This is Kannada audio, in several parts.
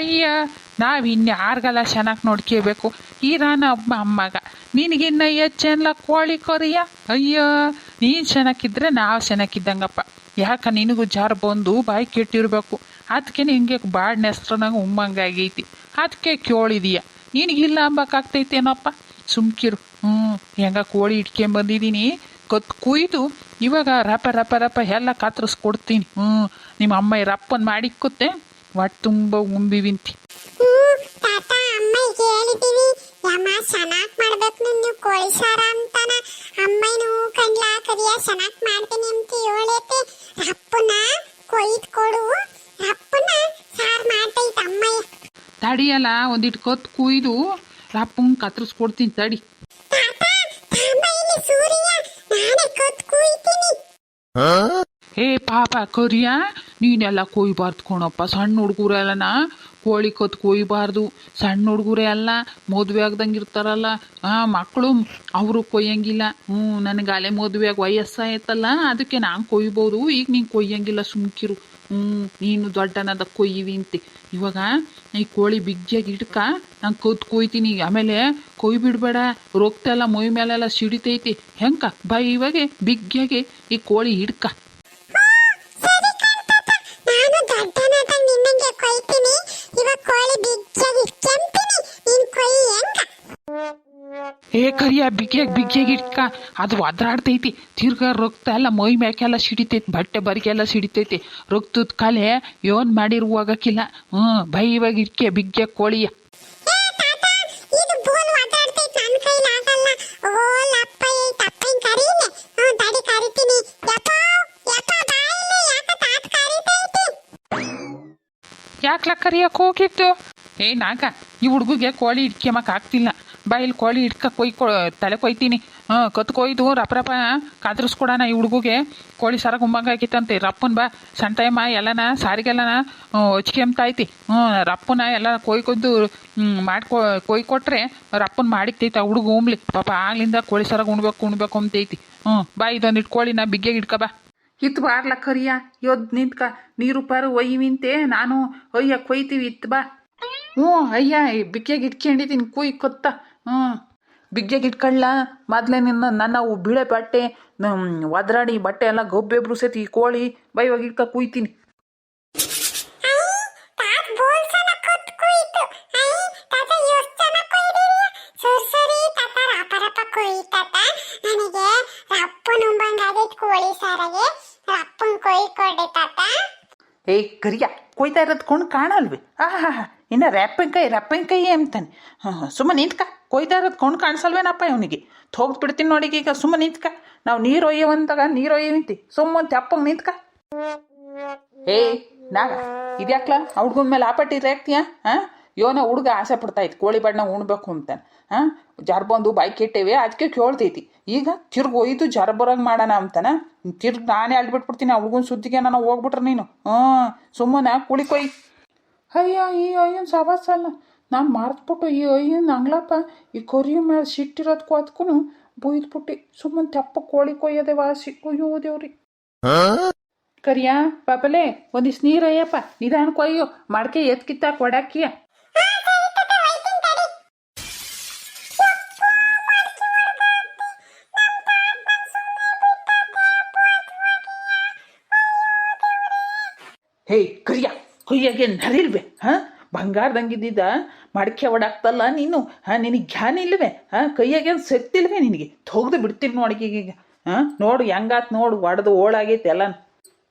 ಅಯ್ಯ, ನಾವು ಇನ್ಯಾರಿಗೆಲ್ಲ ಚೆನ್ನಾಗಿ ನೋಡ್ಕೋಬೇಕು. ಈರಾನ ಒಬ್ಬ ಅಮ್ಮಗ, ನಿನಗಿನ್ನ ಹೆಚ್ಚೆಲ್ಲ ಕೋಳಿ ಕೊರಿಯ? ಅಯ್ಯೋ, ನೀನು ಚೆನ್ನಾಗಿದ್ರೆ ನಾವು ಚೆನ್ನಾಗಿದ್ದಂಗಪ್ಪ ಯಾಕ ನಿನಗೂ ಜಾರ್ ಬಂದು ಬಾಯಿ ಕೆಟ್ಟಿರಬೇಕು. ಅದಕ್ಕೆ ನಿನಗೆ ಬಾಡ್ ನೆಸ್ತ್ರನಾಗ ಉಮ್ಮಂಗಾಗೈತಿ ಅದಕ್ಕೆ ಕೇಳಿದೀಯ. ನಿನಗಿಲ್ಲ ಅಂಬಕ್ಕಾಗ್ತೈತೇನಪ್ಪ ಸುಮ್ಕಿರು. ಹ್ಞೂ ಹೆಂಗ ಕೋಳಿ ಇಟ್ಕೊಂಬಂದಿದ್ದೀನಿ ಕತ್ ಕುಯ್ದು ಇವಾಗ ರಪ ರಪ ರಪ ಎಲ್ಲ ಕತ್ತರಿಸ್ಕೊಡ್ತೀನಿ. ಹ್ಞೂ ನಿಮ್ಮ ಅಮ್ಮ ರಪ್ಪನ್ ಮಾಡಿಕ್ಕುತ್ತೆ ಹೊಟ್ಟೆ ತುಂಬ ಉಂಬಿವಿಂತಿ ತಾತ ಅಮ್ಮಯ್ಗೆ ಹೇಳಿದೀವಿ ಯಮ್ಮ ಚೆನ್ನಾಗ್ ಮಾಡ್ಬೇಕು ನೀನು ಕೋಳಿ ಸಾರ ಅಂತಾನ. ಅಮ್ಮಯ್ಯನು ಕಂಡ್ಲ ಕರಿಯ ಚೆನ್ನಾಗ್ ಮಾಡ್ತೀನಿ ಅಂತ ಹೇಳೈತೆ ರಪ್ಪನ ಕೊಯ್ದ್ ಕೊಡು. ರಪ್ಪನ ಸಾರ್ ಮಾಡ್ತೈತೆ ಅಮ್ಮಯ್ಯ ತಡಿಯಲ್ಲ ಒಂದಿಟ್ಟು ಕತ್ ಕುಯ್ದು ರಪ್ಪಂಗೆ ಕತ್ತರಿಸ್ಕೊಡ್ತೀನಿ ತಡಿ. ತಾತ ಇಲ್ಲಿ ಸೂರ್ಯ ನಾನೇ ಕತ್ ಕುಯ್ತೀನಿ. ಏ ಪಾಪ ಕರಿಯ, ನೀನೆಲ್ಲ ಕೊಯ್ಬಾರ್ದು ಕಣಪ್ಪ. ಸಣ್ಣ ಹುಡುಗರೆಲ್ಲನ ಕೋಳಿ ಕತ್ ಕೊಯ್ಬಾರ್ದು. ಸಣ್ಣ ಹುಡುಗರೇ ಅಲ್ಲ, ಮದುವೆ ಆಗ್ದಂಗೆ ಇರ್ತಾರಲ್ಲ. ಆ, ಮಕ್ಕಳು ಅವರು ಕೊಯ್ಯಂಗಿಲ್ಲ. ಹ್ಞೂ, ನನಗೆ ಅಲೆ ವಯಸ್ಸು ವಯಸ್ಸಾಯ್ತಲ್ಲ, ಅದಕ್ಕೆ ನಾನು ಕೊಯ್ಬೋದು. ಈಗ ನೀನು ಕೊಯ್ಯಂಗಿಲ್ಲ, ಸುಮ್ಕಿರು. ಹ್ಞೂ, ನೀನು ದೊಡ್ಡನದ ಕೊಯ್ಯಿವಿ ಅಂತೆ. ಇವಾಗ ಈ ಕೋಳಿ ಬಿಗ್ಗಿಯಾಗಿ ಹಿಡ್ಕ, ನಾನು ಕತ್ ಕೊಯ್ತೀನಿ. ಆಮೇಲೆ ಕೊಯ್ ಬಿಡಬೇಡ ರೊಕ್ತೆಲ್ಲ ಮೈ ಮೇಲೆಲ್ಲ ಸಿಡಿತೈತಿ. ಹೆಂಕ? ಬಾ ಇವಾಗೆ ಬಿಗ್ಗೆಗೆ ಈ ಕೋಳಿ ಹಿಡ್ಕ. ಏ ಕರಿಯ ಬಿಗಿಯಾಗಿ ಬಿಗಿಯಾಗಿ ಇಟ್ಕ. ಅದು ಒದ್ರಾಡ್ತೈತಿ. ತಿರ್ಗಾ ರಕ್ತ ಎಲ್ಲ ಮೈ ಮ್ಯಾಕೆಲ್ಲ ಸಿಡಿತೈತಿ. ಬಟ್ಟೆ ಬರಿಗೆಲ್ಲ ಸಿಡಿತೈತಿ. ರಕ್ತದ ಕಲೆ ಏನ್ ಮಾಡಿರುವಾಗಕ್ಕಿಲ್ಲ ಹ್ಞೂ ಬೈ ಇವಾಗ ಇಟ್ಕೆ ಬಿಗ್ಗೆ ಕೋಳಿಯ. ಯಾಕ್ಲ ಕರಿಯಕ್ಕೆ ಹೋಗಿತ್ತು ಏ ನಾಗ ಈ ಹುಡುಗಿಗೆ ಕೋಳಿ ಇಟ್ಕೆಮಕ್ ಆಗ್ತಿಲ್ಲ. ಬಾಯಿಲ್ ಕೋಳಿ ಇಟ್ಕ ಕೊಯ್ ಕೊ ತಲೆ ಕೊಯ್ತೀನಿ. ಹಾಂ, ಕತ್ ಕೊಯ್ದು ರಪ್ಪ ರಪ್ಪ ಕಾದ್ರಿಸ್ಕೊಡೋಣ ಈ ಹುಡುಗುಗೆ. ಕೋಳಿ ಸರ ಗುಂಬಂಗ ರಪ್ಪನ ಬಾ, ಸಣ್ಣ ಟೈಮ ಎಲ್ಲನ, ಸಾರಿಗೆಲ್ಲನ ಐತಿ ಹ್ಞೂ ರಪ್ಪನ ಎಲ್ಲ ಕೊಯ್ ಕೊದ್ದು ಮಾಡ್ಕೊ, ಕೊಯ್ ಕೊಟ್ರೆ ರಪ್ಪನ ಮಾಡಿಕ್ತೈತಿ ಆ ಹುಡುಗ ಉಂಬ್ಲಿ. ಪಾಪ ಆಗ್ಲಿಂದ ಕೋಳಿ ಸರ ಉಣ್ಬೇಕು ಉಣ್ಬೇಕು ಅಂತೈತಿ ಹ್ಞೂ ಬಾ ಕೋಳಿ ನಾ ಬಿಗ್ಗೆಗೆ ಇಟ್ಕ ಬಾ. ಇತ್ತು ಬಾರ್ಲ ಕರಿಯ, ಯೋದ್ ನಿಂತ್ಕ. ನೀರು ಪಾರು ಒಯ್ಯುವಿಂತೆ ನಾನು ಒಯ್ಯ ಕೊಯ್ತೀವಿ ಇತ್ತು ಬಾ. ಹ್ಞೂ, ಅಯ್ಯ ಬಿಗ್ಗೆಗೆ ಇಟ್ಕೊಂಡಿದ್ದೀನಿ ಕುಯ್ ಕೊತ್ತ. ಹ್ಞೂ ಬಿಗ್ಗೆಗಿಟ್ಕೊಳ್ಳ ಮೊದಲೇ ನಿನ್ನ, ನನ್ನ ಬಿಳೆ ಬಟ್ಟೆ ಒದ್ರಾಡಿ ಬಟ್ಟೆ ಎಲ್ಲ ಗೊಬ್ಬೆ ಬ್ರುಸೈತಿ ಈ ಕೋಳಿ, ಬೈ ಇವಾಗ ಇಟ್ಕ ಕುಯ್ತೀನಿ. ಏಯ್ ಕರಿಯ, ಕೊಯ್ತಾ ಇರೋದು ಕೊಂಡು ಕಾಣಲ್ವಿ? ಆಹಾ ಹಾ ರ್ಯಾಪಿಂಗ್ ಕೈ ರ್ಯಾಪಿಂಗ್ ಕೈ ಅಂತಾನೆ. ಸುಮ್ಮನೆ ನಿಂತ್ಕ. ಕೊಯ್ತಾ ಇರೋದು ಕೊಂಡು ಕಾಣಿಸಲ್ವೇನಪ್ಪ ಇವನಿಗೆ? ಹೋಗ್ದು ಬಿಡ್ತೀನಿ ನೋಡಿ ಈಗ ಸುಮ್ಮನೆ ನಿಂತ್ಕ. ನಾವು ನೀರು ಒಯ್ಯವಂತಾಗ ನೀರು ಒಯ್ಯವಿಂತಿ ಸುಮ್ಮನೆ ತೆಪ್ಪಂಗೆ ನಿಂತ್ಕ. ಏಯ್ ನಾಗ, ಇದ್ಯಾಕ್ಲ? ಹುಡ್ಗನ ಮೇಲೆ ಆಪಟ್ಟಿ ರೇಗ್ತೀಯ ಹಾಂ ಯೋನ ಹುಡುಗ ಆಸೆ ಪಡ್ತಾ ಇತ್ತು, ಕೋಳಿ ಬಣ್ಣ ಉಣ್ಬೇಕು ಅಂತಾನೆ. ಹಾಂ ಜರ್ ಬಂದು ಬಾಯಿ ಕೆಟ್ಟೇವೆ ಅದಕ್ಕೆ ಕೇಳ್ತೈತಿ. ಈಗ ತಿರ್ಗಿ ಒಯ್ದು ಜರ ಬರೋಂಗೆ ಮಾಡೋಣ ಅಂತಾನೆ? ತಿರ್ಗಿ ನಾನೇ ಅಲ್ಬಿಟ್ಬಿಡ್ತೀನಿ ಹುಡ್ಗನ ಸುದ್ದಿಗೆ ನಾನು ಹೋಗ್ಬಿಟ್ರೆ ನೀನು. ಹಾಂ ಸುಮ್ಮನೆ ಕುಳಿ ಕೊಯ್. ಅಯ್ಯೋ ಅಯ್ಯೋ ಅಯ್ಯೋ ಸವಾಸಲ್ಲ ನಾನು ಮಾರ್ತ್ಬಿಟ್ಟು ಈ ಅಯ್ಯನ ಅಂಗ್ಲಪ್ಪ ಈ ಕೊರಿಯ ಮೇಲೆ ಸಿಟ್ಟಿರೋದಕ್ಕೂ ಅದಕ್ಕೂ ಬುಯ್ದ್ಬಿಟ್ಟು ಸುಮ್ಮನೆ ತೆಪ್ಪ ಕೋಳಿ ಕೊಯ್ಯದೆ ವಾಸಿ. ಅಯ್ಯೋ ದೇವ್ರಿ. ಕರಿಯಾ ಪಾಪಲೆ ಒಂದಿಷ್ಟು ನೀರಯ್ಯಪ್ಪ ನಿಧಾನ ಕೊಯ್ಯೋ ಮಡಕೆ ಎತ್ಕಿತ್ತ ಕೊಡಾಕಿಯ. ಹೇ ಕರಿಯ ಕೊಯ್ಯಾಗೆ ನರಿಲ್ವೇ ಹಾಂ? ಬಂಗಾರದಂಗಿದ್ದಿದ್ದ ಮಡಕೆ ಒಡಾಕ್ತಲ್ಲ ನೀನು? ಹಾಂ, ನಿನಗೆ ಜ್ಞಾನ ಇಲ್ವೆ? ಹಾಂ, ಕೈಯಾಗೆ ಇಲ್ವೇ ನಿನಗೆ? ತೊಗ್ದು ಬಿಡ್ತೀನಿ ನೋಡಿ ಈಗ ಹಾಂ, ನೋಡು ಹೆಂಗಾತ್ ನೋಡು, ಒಡೆದು ಓಳಾಗೈತೆ ಎಲ್ಲ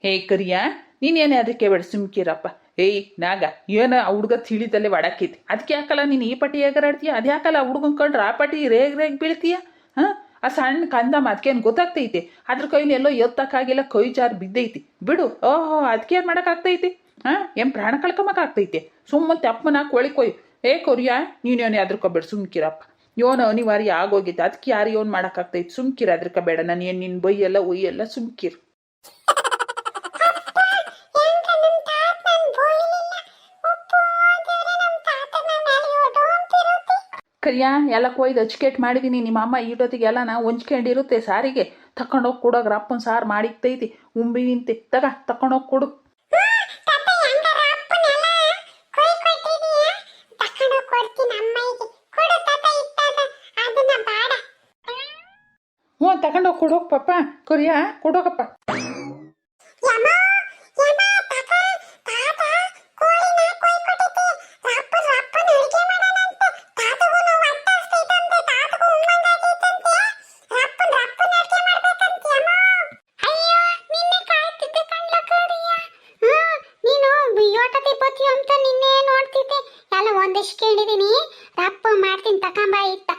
ಹೇ ಕರಿಯ, ನೀನೇನೇ ಅದಕ್ಕೆ ಬೇಡ, ಸುಮ್ಕಿರಪ್ಪ. ಏಯ್, ನಾಗ, ಏನ ಆ ಹುಡುಗ ತಿಳಿತಲ್ಲೇ ಒಡಾಕೈತಿ? ಅದಕ್ಕೆ ಯಾಕಲ್ಲ ನೀನು ಈ ಪಟ್ಟಿ ಹೇಗಾಡ್ತೀಯ ಅದು ಯಾಕಲ್ಲ ಹುಡುಗನ್ ಕಂಡ್ರೆ ಆ ಪಟ್ಟಿ ರೇಗ್ ರೇಗ್ ಬೀಳ್ತೀಯ? ಹಾಂ, ಆ ಸಣ್ಣ ಕಂದಮ್ಮ ಅದಕ್ಕೇನು ಗೊತ್ತಾಗ್ತೈತಿ? ಅದ್ರ ಕೈಲಿ ಎಲ್ಲೋ ಎತ್ತಕ್ಕಾಗಿಲ್ಲ ಕೈ ಜಾರು ಬಿದ್ದೈತಿ. ಬಿಡು, ಓಹೋ ಅದಕ್ಕೆ ಏನು ಮಾಡೋಕ್ಕಾಗ್ತೈತಿ? ಹಾಂ, ಏನು ಪ್ರಾಣ ಕಳ್ಕೊಂಬಕ್ಕಾಗ್ತೈತಿ ಸುಮ್ಮನೆ ತಪ್ಪನ ಕೊಳಿ ಕೊಯ್ ಏ ಕೊರಿಯಾ ನೀನೇನು ಅದ್ರಕೋಬೇಡ ಸುಮ್ಕಿರಪ್ಪ. ಯೋನ ಅನಿವಾರ್ಯ ಆಗೋಗಿತ್ತು ಅದಕ್ಕೆ ಯಾರು ಯೋನ್ ಮಾಡೋಕ್ಕಾಗ್ತೈತೆ? ಸುಮ್ಕಿರ ಅದ್ರಕ ಬೇಡ ನಾನು ಏನು ನಿನ್ನ ಬೈಯೆಲ್ಲ ಒಯ್ಯೆಲ್ಲ ಸುಮ್ಕಿರ್. ಕರಿಯಾ ಎಲ್ಲ ಕೊಯ್ದು ಅಚ್ಕೇಟ್ ಮಾಡಿದ್ದೀನಿ ನಿಮ್ಮ ಅಮ್ಮ ಈಡೋತಿಗೆ ಎಲ್ಲ ನಾ ಹೊಂಚ್ಕೊಂಡಿರುತ್ತೆ ಸಾರಿಗೆ. ತಕೊಂಡೋಗಿ ಕೊಡೋಗ್ರ ಅಪ್ಪನ ಸಾರು ಮಾಡಿಕ್ತೈತಿ ಉಂಬಿಗಿಂತೆ ತಗ, ತಕೊಂಡೋಗಿ ಕೊಡು ತಾತ ಹೆಂಗಾರ ಅಪ್ಪನೆಲ್ಲ ಕೊಯ್ ಕೊಟ್ಟಿದೀಯ ತಕೊಂಡು ಕೊಡ್ತೀನಿ ಅಮ್ಮಯ್ಯಗೆ ಕೊಡು ತಾತ ಇಟ್ಟದ ಅದನ್ನ ಬೇಡ ಹ್ಞೂ ತಗೊಂಡೋಗಿ ಕೊಡೋಗ್ ಪಪ್ಪ ಕೊರಿಯಾ ಕೊಡೋಗಪ್ಪ ಯಮ ಯಮ ತಾತ ತಾತ ಕೋಳಿನ ಕೊಯ್ ಕೊಟ್ಟಿದ್ದೆ ರಪ್ಪ ರಪ್ಪನ ಅಡಿಗೆ ಮಾಡೋಣಂತೆ ತಾತಗೂ ನಾವು ಹೊಟ್ಟೆ ತಾತಗೂ ಉಮ್ಮಂಗಾಗೈತಂತೆ ರಪ್ಪನ ರಪ್ಪನ ಅಡಿಗೆ ಮಾಡ್ಬೇಕಂತೆ ಯಮ ಅಯ್ಯೋ ನಿನ್ನೆ ಕಾಯ್ತಿದ್ದೆ ಕಣ್ಲ ಕರಿಯ. ಕೊಡೋಕ್ ನೀನು ಯೋಟತಿ ಕೊಡೋಕಪ್ಪ ಅಂತ ನಿನ್ನೆ ನೋಡ್ತಿದ್ದೆ. ಎಲ್ಲ ಒಂದಿಷ್ಟು ಕೇಳಿದೀನಿ. ರಪ್ಪ ಮಾಡ್ತೀನಿ, ತಕೊಂಬ ಇತ್ತ.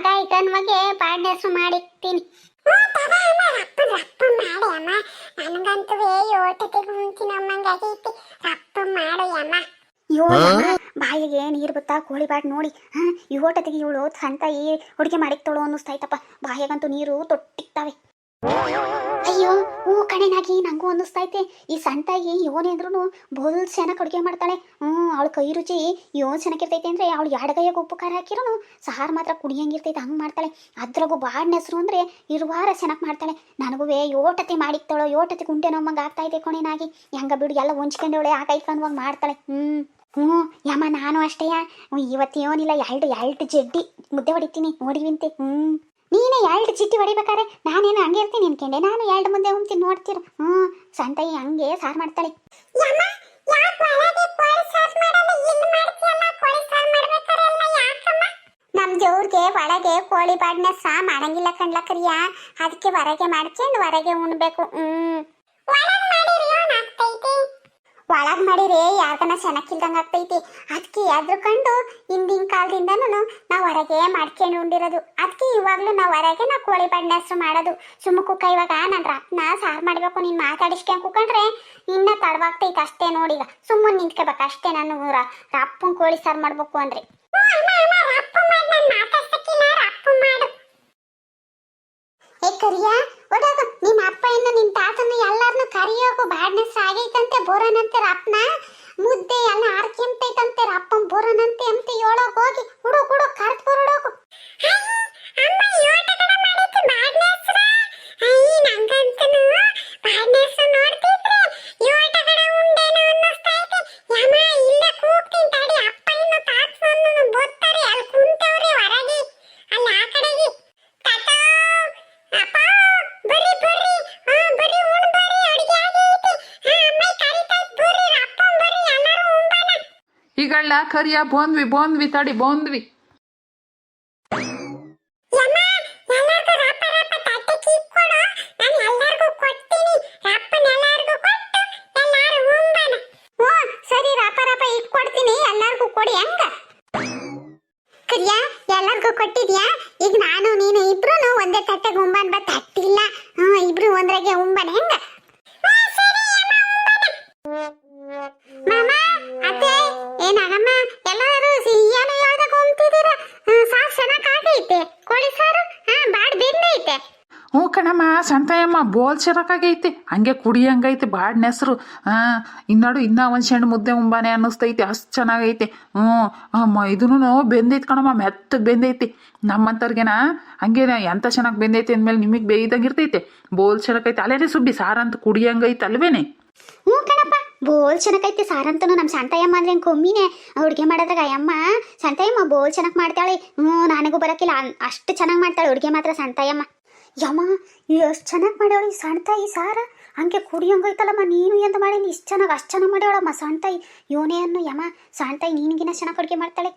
ಆಗ ಇದನ್ಮಗೆ ಬಾಡ್ನೆಸು ಮಾಡಿಕ್ತೀನಿ. ಮಾಡಿ ನನಗಂತೂ ಯೋಟತಿಗೆ ಮುಂಚಿನ ಅಮ್ಮಂಗಾಗೈತಿ ರಪ್ಪ ಮಾಡು ಅಮ್ಮ ಬಾಯಿಗೆ ನೀರು ಬತ್ತಾ ಕೋಳಿ ಬಾಟ್ ನೋಡಿ. ಹಾ ಈ ಓಟತಿಗೆ ಇವಳು ಸಂತಾಯಿ ಹುಡುಗಿ ಮಾಡಿಕ್ತಳು ಅನ್ನಿಸ್ತಾಯ್ತಪ್ಪ. ಬಾಯಿಗಂತೂ ನೀರು ತೊಟ್ಟಿಕ್ತಾವೆ. ನಂಗೂ ಅನ್ನಿಸ್ತೈತೆ. ಈ ಸಂತಾಯಿ ಯೋನೇಂದ್ರೂ ಬೋಲ್ ಚೆನ್ನಾಗಿ ಅಡುಗೆ ಮಾಡ್ತಾಳೆ. ಹ್ಞೂ ಅವಳ ಕೈ ರುಚಿ ಯೋನ್ ಚೆನ್ನಾಗಿರ್ತೈತೆ ಅಂದರೆ ಅವಳು ಎಡಗೈಯಾಗ ಉಪ್ಪು ಖಾರ ಹಾಕಿರೋನು ಸಾರು ಮಾತ್ರ ಕುಡಿಯಂಗಿರ್ತೈತೆ, ಹಂಗೆ ಮಾಡ್ತಾಳೆ. ಅದ್ರಾಗೂ ಬಾಡಿನ ಹೆಸರು ಅಂದರೆ ಇರುವಾರ ಚೆನ್ನಾಗಿ ಮಾಡ್ತಾಳೆ. ನನಗೂ ಯೋಟತಿ ಮಾಡಿಕ್ತಾಳೋ ಯೋಟತಿ ಕುಂಟೆ ನಮ್ಮಂಗೆ ಆಗ್ತಾ ಇದೆ ಕೊನೆನಾಗಿ ಹೆಂಗ ಬಿಡು, ಎಲ್ಲ ಹೊಂಚ್ಕೊಂಡವಳೆ ಆಕೈತ್ಕೊಂಡ್ವಾಗ ಮಾಡ್ತಾಳೆ. ಹ್ಞೂ ಹ್ಞೂ ಯಮ್ಮ ನಾನು ಅಷ್ಟೇಯ ಇವತ್ತು ಏನಿಲ್ಲ ಎರಡು ಎರಡು ಜಡ್ಡಿ ಮುದ್ದೆ ಹೊಡಿತೀನಿ ನೋಡಿವಿಂತೆ ಹ್ಞೂ ನೀನೇ ಎರಡು ಚಿಟ್ಟಿ ಹೊಡಿಬೇಕಾರೆ ನಾನೇನು ಹಂಗೆ ಇರ್ತೀನಿ ಅನ್ಕೊಂಡೆ ನಾನು ಎರಡು ಮುಂದೆ ಉಂತೀನಿ ನೋಡ್ತೀರ. ಹ್ಞೂ ಸಂತಾಯಿ ಹಂಗೆ ಸಾರು ಮಾಡ್ತಾಳೆ. ನಮ್ ದೇವ್ರಿಗೆ ಒಳಗೆ ಕೋಳಿ ಬಾಡ್ನ ಸಾ ಮಾಡಂಗಿಲ್ಲ ಕಣ್ಲ ಕರಿಯ. ಅದಕ್ಕೆ ಹೊರಗೆ ಮಾಡ್ಕೊಂಡು ಹೊರಗೆ ಉಣ್ಬೇಕು. ಹ್ಮ್. ಒಳಗ್ ಮಾಡಿರಿ ಯಾರ್ದನ ಚೆನ್ನಾಗಿಲ್ದಂಗ ಆಗ್ತೈತಿ. ಅದಕ್ಕೆ ಅದ್ರ ಕಂಡು ಹಿಂದಿನ ಕಾಲದಿಂದನೂ ನಾವು ಹೊರಗೆ ಮಾಡ್ಕೊಂಡು ಉಂಡಿರೋದು. ಅದಕ್ಕೆ ಇವಾಗ್ಲೂ ನಾವು ಹೊರಗೆ ನಾವು ಕೋಳಿ ಬಣ್ಣ ಹೆಸರು ಮಾಡೋದು. ಸುಮ್ಮ ಕುಕ್ಕ ಇವಾಗ ನನ್ನ ರತ್ನ ಸಾರು ಮಾಡ್ಬೇಕು, ನೀನು ಮಾತಾಡಿಸ್ಕೊಂಡು ಕುಕೊಂಡ್ರೆ ಇನ್ನ ತಡವಾಗ್ತೈತೆ ಅಷ್ಟೇ ನೋಡಿಗ. ಸುಮ್ಮನೆ ನಿಂತ್ಕೋಬೇಕು ಅಷ್ಟೇ ನಾನು ರಪ್ಪನ್ ಕೋಳಿ ಸಾರು ಮಾಡ್ಬೇಕು ಅಂದ್ರೆ. ಏ ಕರಿಯ ಒಡಗ ನಿಮ್ಮ ಅಪ್ಪ ನಿಮ್ಮ ನಿಮ್ ತಾತನ ಎಲ್ಲಾರನ್ನು ಕರಿಯೋಕು ಬ್ಯಾಡ್ನೆಸ್ ಆಗೈತಂತೆ, ಬೋರನಂತೆ ಅಪ್ಪನ ಮುದ್ದೆ ಎಲ್ಲ ಆರ್ಕೆಂತೈತಂತೆ ಅಪ್ಪನ ಬೋರನಂತೆ ಅಂತ ಹೇಳೋಕ್ ಹೋಗಿ, ಹುಡು ಹುಡು ಕರ್ತ್ ಬರೋಡೋಗು. ಈಗಳ್ಳ ಕರಿಯ ಬೋಂದ್ವಿ ಬೋಂದ್ವಿ ತಡಿ ಬೋಂದ್ವಿ. ಕೊಡಿ. ಹಂಗ ಹ್ಞೂ ಕಣಮ್ಮ ಸಂತಾಯಮ್ಮ ಬೋಲ್ ಚೆನ್ನಾಗೈತಿ ಹಂಗೆ ಕುಡಿಯಂಗೈತಿ ಬಾಡ್ನ ಹೆಸ್ರು. ಹಾಂ ಇನ್ನ ಇನ್ನೂ ಒಂದು ಸಣ್ಣ ಮುದ್ದೆ ಉಂಬಾನೆ ಅನ್ನಿಸ್ತೈತಿ, ಅಷ್ಟು ಚೆನ್ನಾಗೈತಿ. ಹ್ಞೂ, ಅಮ್ಮ ಇದೂ ಬೆಂದೈತಿ ಕಣಮ್ಮ, ಮೆತ್ತಗೆ ಬೆಂದೈತಿ. ನಮ್ಮಂಥವ್ರಿಗೆನ ಹಂಗೇನ ಎಂತ ಚೆನ್ನಾಗಿ ಬೆಂದೈತಿ ಅಂದಮೇಲೆ ನಿಮಗೆ ಬೇಯ್ದಂಗೆ ಇರ್ತೈತೆ ಬೋಲ್ ಚೆನ್ನಾಗೈತಿ ಅಲ್ಲೇನೆ ಸುಬ್ಬಿ, ಸಾರಂತ ಕುಡಿಯಂಗೈತಿ ಅಲ್ವೇನೆ? ಹ್ಞೂ ಕಣಪ್ಪ, ಬೋಲ್ ಚೆನ್ನಾಗೈತಿ ಸಾರಂತನು ನಮ್ಮ ಸಂತಯ್ಯಮ್ಮ ಅಂದ್ರೆ ಹೆಂಗೆ ಕೊಮ್ಮಿನೇ. ಅಡುಗೆ ಮಾಡೋದ್ರಾಗ, ಅಯ್ಯಮ್ಮ, ಸಂತಯ್ಯಮ್ಮ ಬೋಲ್ ಚೆನ್ನಾಗಿ ಮಾಡ್ತಾಳೆ. ಹ್ಞೂ, ನನಗೂ ಬರೋಕ್ಕಿಲ್ಲ ಅಷ್ಟು ಚೆನ್ನಾಗಿ ಮಾಡ್ತಾಳೆ ಅಡುಗೆ ಮಾತ್ರ ಸಂತಯ್ಯಮ್ಮ. ಯಮ್ಮ ಎಷ್ಟು ಚೆನ್ನಾಗಿ ಮಾಡ್ಯಾಳು ಈ ಸಣ್ತಾಯಿ ಸಾರ. ಹಂಗೆ ಕುಡಿಯಂಗೈತಲ್ಲಮ್ಮ ನೀನು ಎಂದು ಮಾಡಿ ಇಷ್ಟು ಚೆನ್ನಾಗಿ ಅಷ್ಟು ಚೆನ್ನಾಗಿ ಮಾಡ್ಯಾಳಮ್ಮ ಸಣ್ತಾಯಿ ಯೋನೇ ಅನ್ನು ಯಮ್ಮ ಸಣ್ತಾಯಿ ನೀನಿಗಿನ ಚೆನ್ನಾಗಿ ಅಡುಗೆ ಮಾಡ್ತಾಳೆ.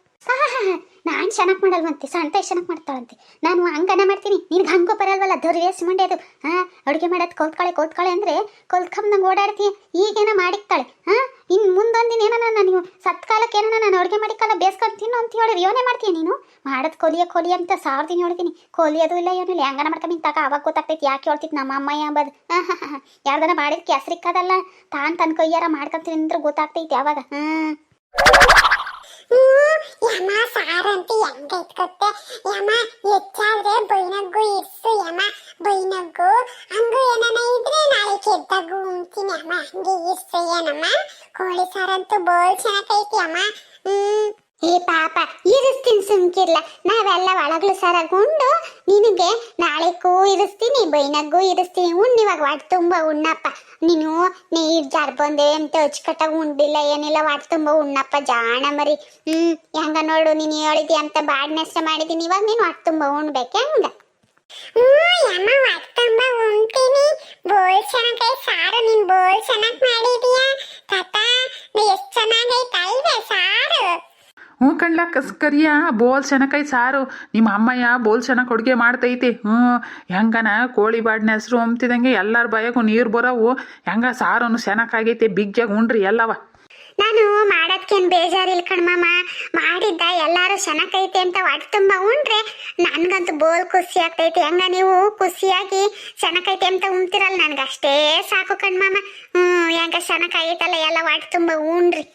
ನಾನು ಚೆನ್ನಾಗಿ ಮಾಡಲ್ವಂತೆ. ಸಣ್ಣ ಚೆನ್ನಾಗಿ ಮಾಡ್ತಾಳಂತೆ. ನಾನು ಹಂಗನ ಮಾಡ್ತೀನಿ. ನಿನ್ಗೆ ಹಂಗೂ ಬರಲ್ವಲ್ಲ? ದೊರ್ವೇಸ್ ಮಂಡೆ ಅದು. ಹಾಂ, ಅಡುಗೆ ಮಾಡೋದು ಕಲ್ತ್ಕೊಳ್ಳೆ ಕಲ್ತ್ಕೊಳ್ಳೆ ಅಂದರೆ ಕೊಲ್ತ್ಕಂಬ ನಂಗೆ ಓಡಾಡ್ತೀನಿ ಈಗೇನ ಮಾಡಿಕ್ತಾಳೆ. ಹಾಂ ಇನ್ನು ಮುಂದೊಂದಿನ ಏನಾನ ನಾನು ಸತ್ಕಾಲಕ್ಕೆ ಏನಾನ ನಾನು ಅಡುಗೆ ಮಾಡಿಕಲ್ಲ, ಬೇಸ್ಕೊಂಡು ತಿನ್ನು ಅಂತ ಹೇಳಿ ಯೋನೇ ಮಾಡ್ತೀಯ ನೀನು? ಮಾಡೋದು ಕೊಲಿಯ ಕೊಲಿ ಅಂತ ಸಾವಿರ ದಿನ ಹೇಳ್ತೀನಿ ಕೊಲಿಯೋದು ಇಲ್ಲ ಏನಿಲ್ಲ ಹೆಂಗನ ಮಾಡ್ಕೊಂಡು ತಕ ಅವಾಗ ಗೊತ್ತಾಗ್ತೈತಿ. ಯಾಕೆ ಹೇಳ್ತಿತ್ತು ನಮ್ಮ ಅಮ್ಮಯ್ಯ ಅಂಬದು ಹಾಂ ಹಾಂ ಹಾಂ. ಯಾರ್ದನ ಮಾಡಿದ ಕೆಸರಿಕ್ಕದಲ್ಲ. ತಾನು ತನ್ನ ಕೈಯಾರ ಮಾಡ್ಕೊಂತೀನಿ ಅಂದ್ರೆ ಗೊತ್ತಾಗ್ತೈತಿ ಅವಾಗ. ಹಾಂ. ಯಮ ಸಾರಂತ ಹೆಂಗ ಇಟ್ಕೊತ್ತೆ ಯಮ ಹೆಚ್ಚಾದ್ರೆ ಬೈನಗ್ಗು ಇರ್ಸು ಯಮ ಬೈನಗ್ಗು ಹಂಗು ಏನಾನ ಇದ್ರೆ ನಾಳೆ ಕೆದ್ದಾಗು ಉಣ್ತೀನಿ ಅಮ್ಮ ಹಂಗೆ ಇರ್ಸು ಏನಮ್ಮ ಕೋಳಿ ಸಾರಂತೂ ಬೋಲ್ ಚೆನ್ನಾಗೈತಿ ಅಮ್ಮ ಹ್ಮ್ ಏ ಪಾಪ, ಇರಿಸ್ತೀನಿ ಸುಮ್ಕಿರ್ಲ. ನಾವೆಲ್ಲ ಒಳಗ್ಲು ಸರಗುಂಡು, ನಿನಗೆ ನಾಳೆಗೂ ಇರಿಸ್ತೀನಿ, ಬೈನಗ್ಗೂ ಇರಿಸ್ತೀನಿ. ಉಣ್ಣು ಇವಾಗ ಹೊಟ್ಟೆ ತುಂಬ ಉಣ್ಣಪ್ಪ. ನೀನು ನೀರ್ ಜಾರ್ ಬಂದೆ ಅಂತ ಅಚ್ಚುಕಟ್ಟಾಗಿ ಉಂಡಿಲ್ಲ, ಏನಿಲ್ಲ ಹೊಟ್ಟೆ ತುಂಬ ಉಣ್ಣಪ್ಪ ಜಾಣ ಮರಿ. ಹ್ಮ್, ಹೆಂಗ ನೋಡು, ನೀನು ಹೇಳಿದಿ ಅಂತ ಬಾಡ್ನೆಸ್ಟ ಮಾಡಿದೀನಿ ಇವಾಗ ನೀನು ಹೊಟ್ಟೆ ತುಂಬ ಉಣ್ಬೇಕು ಹೆಂಗ ಸಾರು, ನೀನ್ ಬೋಲ್ ಚೆನ್ನಾಗಿ ಮಾಡಿದೀಯಾ? ತಾತ ಎಷ್ಟು ಚೆನ್ನಾಗೈತೆ ಅಲ್ವೇ ಸಾರು? ಹ್ಞೂ ಕಣ್ಲ ಕಸ್ ಕರಿಯ ಬೋಲ್ ಚೆನ್ನಕಾಯಿ ಸಾರು. ನಿಮ್ಮ ಅಮ್ಮಯ್ಯ ಬೋಲ್ ಚೆನ್ನಾಗಿ ಅಡುಗೆ ಮಾಡ್ತೈತಿ. ಹ್ಞೂ ಹೆಂಗನ ಕೋಳಿ ಬಾಡಿನ ಹೆಸರು ಅಂತಿದಂಗೆ ಎಲ್ಲರ ಬಾಯಾಗೂ ನೀರು ಬರೋವು. ಹೆಂಗ ಸಾರನು ಚೆನ್ನಾಗಾಗೈತಿ ಬಿಗ್ಗಿಯಾಗಿ ಉಣ್ರಿ ಎಲ್ಲವ. ನಾನು ಮಾಡೋದ್ಕೇನು ಬೇಜಾರಿಲ್ಲ ಕಣ್ಮಮ್ಮ ಮಾಡಿದ್ದ ಎಲ್ಲರೂ ಚೆನ್ನಾಗೈತೆ ಅಂತ ಹೊಟ್ಟೆ ತುಂಬ ಉಂಡ್ರೆ ನನಗಂತೂ ಬೋಲ್ ಖುಷಿ ಆಗ್ತೈತೆ. ಹೆಂಗ ನೀವು ಖುಷಿಯಾಗಿ ಚೆನ್ನಾಗೈತೆ ಅಂತ ಉಣ್ತಿರಲ್ಲ ನನ್ಗೆ ಅಷ್ಟೇ ಸಾಕು ಕಣ್ಮಮ್ಮ ಹ್ಞೂ ಹೆಂಗ ಚೆನ್ನಾಗೈತಲ್ಲ ಎಲ್ಲ ಹೊಟ್ಟೆ ತುಂಬ ಉಣ್ರಿ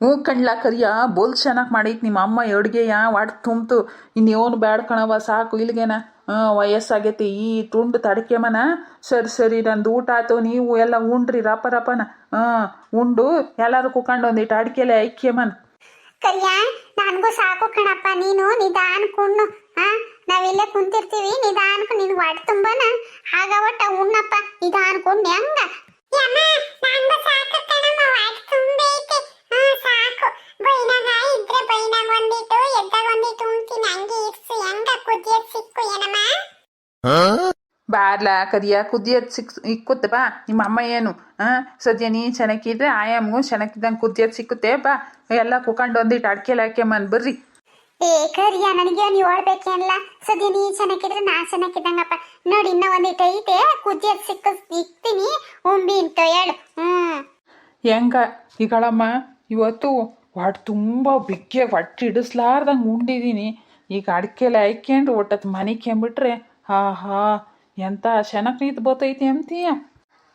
ಹ್ಞೂ ಕಣ್ಲ ಕರಿಯ, ಬೋಲ್ ಚೆನ್ನಾಗಿ ಮಾಡೈತಿ ನಿಮ್ಮ ಅಮ್ಮ ಅಡುಗೆಯ ವಾಟ್ ತುಂಬ್ತು. ಇನ್ನೇನು ಬ್ಯಾಡ ಕಣವ ಸಾಕು ಇಲ್ಲಿಗೇನ ವಯಸ್ಸಾಗೈತಿ, ಈ ತುಂಡು ತಡ್ಕೆಮನ ಸರಿ ಸರಿ, ನಂದು ಊಟ ಆಯ್ತು, ನೀವು ಎಲ್ಲ ಉಂಡ್ರಿ, ರಪ ರಪನ. ಹಾಂ ಉಂಡು, ಎಲ್ಲರೂ ಕುತ್ಕೊಂಡು ಒಂದಿಟ್ಟು ಅಡಿಕೆಲೆ ಐಕ್ಯಮನ್ ಕರಿಯ, ನನಗೂ ನೀನು ನಿಧಾನಕ್ಕುಣ್ಣು ಹಾ ನಾವಿಲ್ಲೇ ಕುಂತಿರ್ತೀವಿ ನಿಧಾನಕ್ಕೆ ನಿನ್ ಹೊಟ್ಟೆ ತುಂಬನ ಆಗ ಒಟ್ಟ ಉಣ್ಣಪ್ಪ ನಿಧಾನಕ್ಕುಣ್ಣು ಹೆಂಗ? ಹಂಗೆ ಹೆಂಗ ಬಾರ್ಲ ಕದಿಯಾ ಕುದಿಯೋದು ಸಿಕ್ ಇಕ್ಕುತ್ತೆ ಬಾ. ನಿಮ್ಮ ಅಮ್ಮ ಏನು? ಹಾಂ ಸದ್ಯ ನೀ ಚೆನ್ನಾಗಿದ್ರೆ ಆಯಾಮ್ಗೂ ಚೆನ್ನಾಗಿದ್ದಂಗೆ ಕುದಿಯೋದು ಸಿಕ್ಕುತ್ತೆ ಬಾ. ಎಲ್ಲ ಕುಕೊಂಡು ಒಂದಿಟ್ಟು ಅಡ್ಕೆಲೆ ಹಾಕ್ಯಮ್ಮನ್ ಬರ್ರಿ. ಏ ನನಗೆ ನೀವು ಹೇಳ್ಬೇಕೇನಲ್ಲ? ಸದ್ಯ ನೀ ಚೆನ್ನಾಗಿದ್ರೆ ನಾ ಚೆನ್ನಾಗಿದ್ದಂಗಪ್ಪ. ನೋಡಿ, ಇನ್ನ ಒಂದಿಟ್ಟು ಐತೆ. ಕುದಿಯೋದ್ ಸಿಕ್ಕ ಇಕ್ತೀನಿ ಉಂಬಿ ಅಂತ ಹೇಳು. ಹ್ಮ್. ಹೆಂಗ? ಈಗಳಮ್ಮ, ಇವತ್ತು ಹೊಟ್ಟೆ ತುಂಬ ಬಿಗ್ಗೆ ಹೊಟ್ಟೆ ಹಿಡಿಸ್ಲಾರ್ದಂಗೆ ಉಂಡಿದ್ದೀನಿ ಈಗ ಅಡ್ಕೆಲೆ ಹಾಕ್ಯಂಡು ಒಟ್ಟತ್ತು ಮನೆ ಕೆಂಬಿಟ್ರೆ ಹಾ ಹಾ ಎಂಥ ಶನಕ್ ನೀತ್ ಬೋತೈತಿ ಅಂತೀಯ?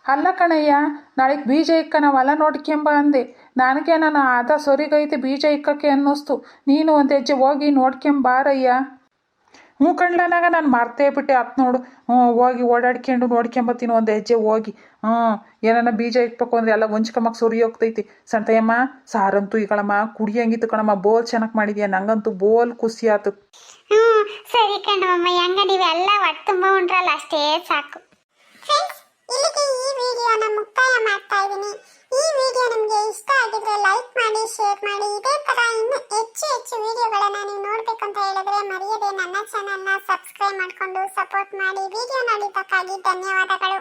ಅಲ್ಲ ಕಣಯ್ಯ, ನಾಳೆಗೆ ಬೀಜ ಇಕ್ಕ ನಾವು ಹೊಲ ನೋಡ್ಕೊಂಬ ಅಂದೆ. ನನಗೆ ನಾನು ಆದ ಸೊರಿಗೈತಿ ಬೀಜ ಇಕ್ಕಕ್ಕೆ ಅನ್ನಿಸ್ತು. ನೀನು ಒಂದು ಹೆಜ್ಜೆ ಹೋಗಿ ನೋಡ್ಕೊಂಬಾರಯ್ಯ. ಹ್ಞೂ ಕಣ್ಲನಾಗ ನಾನು ಮರ್ತೇ ಬಿಟ್ಟೆ. ಅತ್ ನೋಡು. ಹ್ಞೂ ಹೋಗಿ ಓಡಾಡ್ಕೊಂಡು ನೋಡ್ಕೊಂಬತ್ತೀನಿ ಒಂದು ಹೆಜ್ಜೆ ಹೋಗಿ. ಹ್ಞೂ ಏನನ್ನ ಬೀಜ ಇಕ್ಬೇಕು ಅಂದರೆ ಎಲ್ಲ ಹೊಂಚ್ಕೊಂಬಕ್ಕೆ ಸುರಿ ಹೋಗ್ತೈತಿ. ಸಂತಯ್ಯಮ್ಮ ಸಾರಂತೂ ಈಗಳಮ್ಮ ಕುಡಿಯಂಗಿತ್ತು ಕಣಮ್ಮ. ಬೋಲ್ ಚೆನ್ನಾಗಿ ಮಾಡಿದ್ಯಾ? ನಂಗಂತೂ ಬೋಲ್ ಖುಷಿ ಆತು. ಹ್ಞೂ ಸರಿ ಕಣಮ್ಮ ಹೆಂಗ ನೀವೆಲ್ಲ ಹೊಟ್ಟೆ ತುಂಬ ಉಂಟ್ರಲ್ಲ ಅಷ್ಟೇ ಸಾಕು. ಇಲ್ಲಿಗೆ ಈ ವಿಡಿಯೋನ ಮುಕ್ತಾಯ ಮಾಡ್ತಾ ಇದ್ದೀನಿ. ಈ ವಿಡಿಯೋ ನಿಮಗೆ ಇಷ್ಟ ಆಗಿದ್ರೆ ಲೈಕ್ ಮಾಡಿ ಶೇರ್ ಮಾಡಿ. ಇದೇ ತರ ಇನ್ನೂ ಹೆಚ್ಚು ಹೆಚ್ಚು ವಿಡಿಯೋಗಳನ್ನ ನೀವು ನೋಡ್ಬೇಕು ಅಂತ ಹೇಳಿದ್ರೆ ಮರೆಯದೆ ನನ್ನ ಚಾನಲ್ನ ಸಬ್ಸ್ಕ್ರೈಬ್ ಮಾಡ್ಕೊಂಡು ಸಪೋರ್ಟ್ ಮಾಡಿ. ವಿಡಿಯೋ ನೋಡಿದ್ದಕ್ಕಾಗಿ ಧನ್ಯವಾದಗಳು.